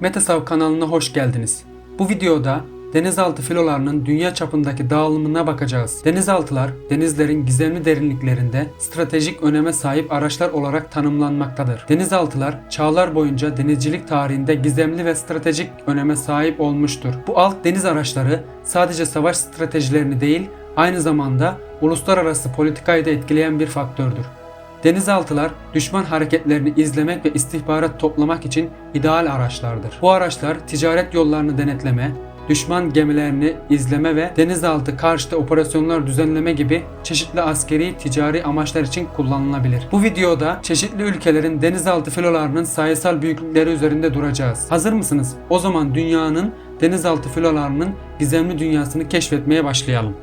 Metasav kanalına hoş geldiniz. Bu videoda denizaltı filolarının dünya çapındaki dağılımına bakacağız. Denizaltılar, denizlerin gizemli derinliklerinde stratejik öneme sahip araçlar olarak tanımlanmaktadır. Denizaltılar, çağlar boyunca denizcilik tarihinde gizemli ve stratejik öneme sahip olmuştur. Bu alt deniz araçları sadece savaş stratejilerini değil, aynı zamanda uluslararası politikayı da etkileyen bir faktördür. Denizaltılar düşman hareketlerini izlemek ve istihbarat toplamak için ideal araçlardır. Bu araçlar ticaret yollarını denetleme, düşman gemilerini izleme ve denizaltı karşıtı operasyonlar düzenleme gibi çeşitli askeri ticari amaçlar için kullanılabilir. Bu videoda çeşitli ülkelerin denizaltı filolarının sayısal büyüklükleri üzerinde duracağız. Hazır mısınız? O zaman dünyanın denizaltı filolarının gizemli dünyasını keşfetmeye başlayalım.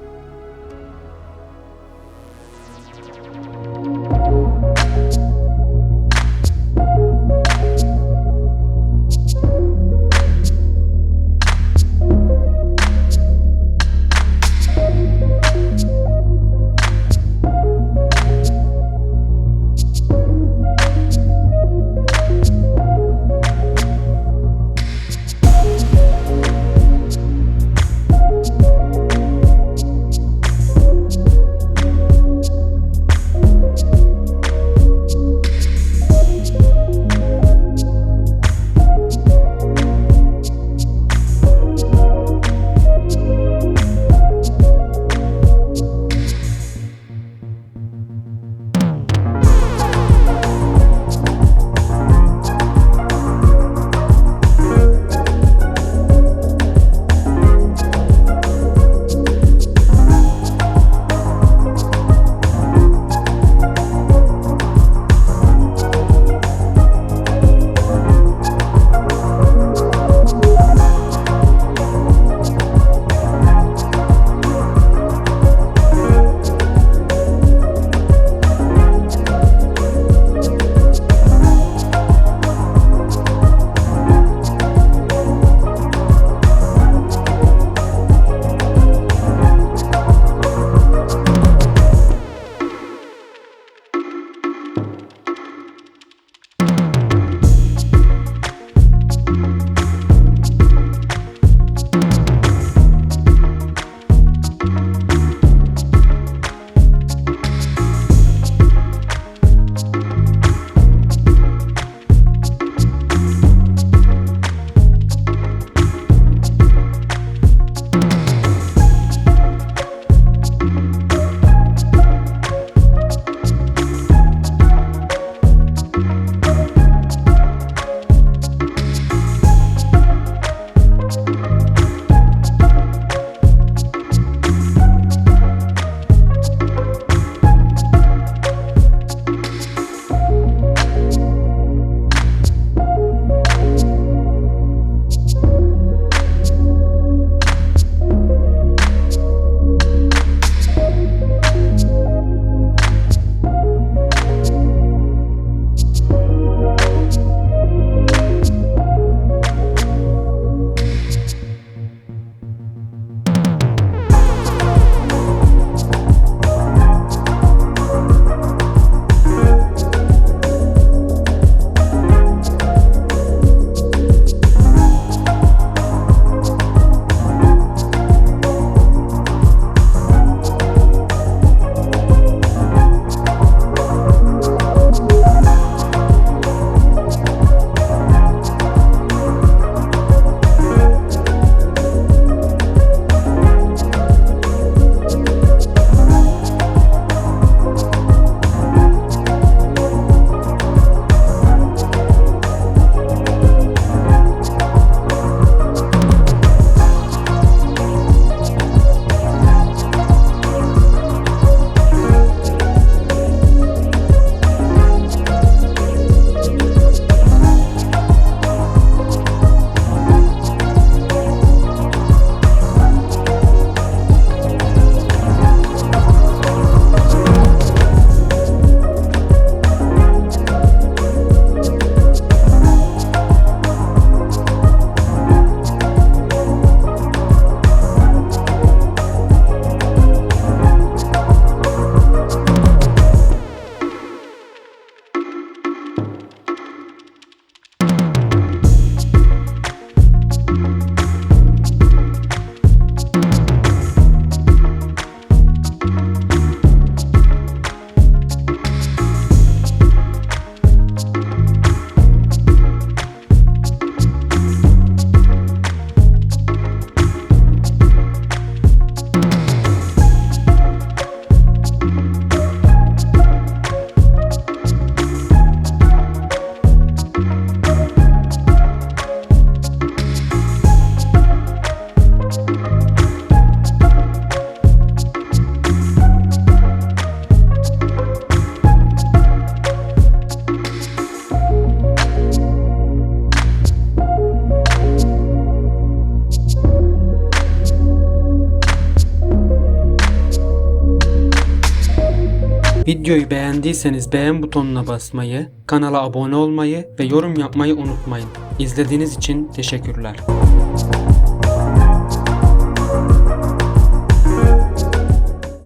Videoyu beğendiyseniz beğen butonuna basmayı, kanala abone olmayı ve yorum yapmayı unutmayın. İzlediğiniz için teşekkürler.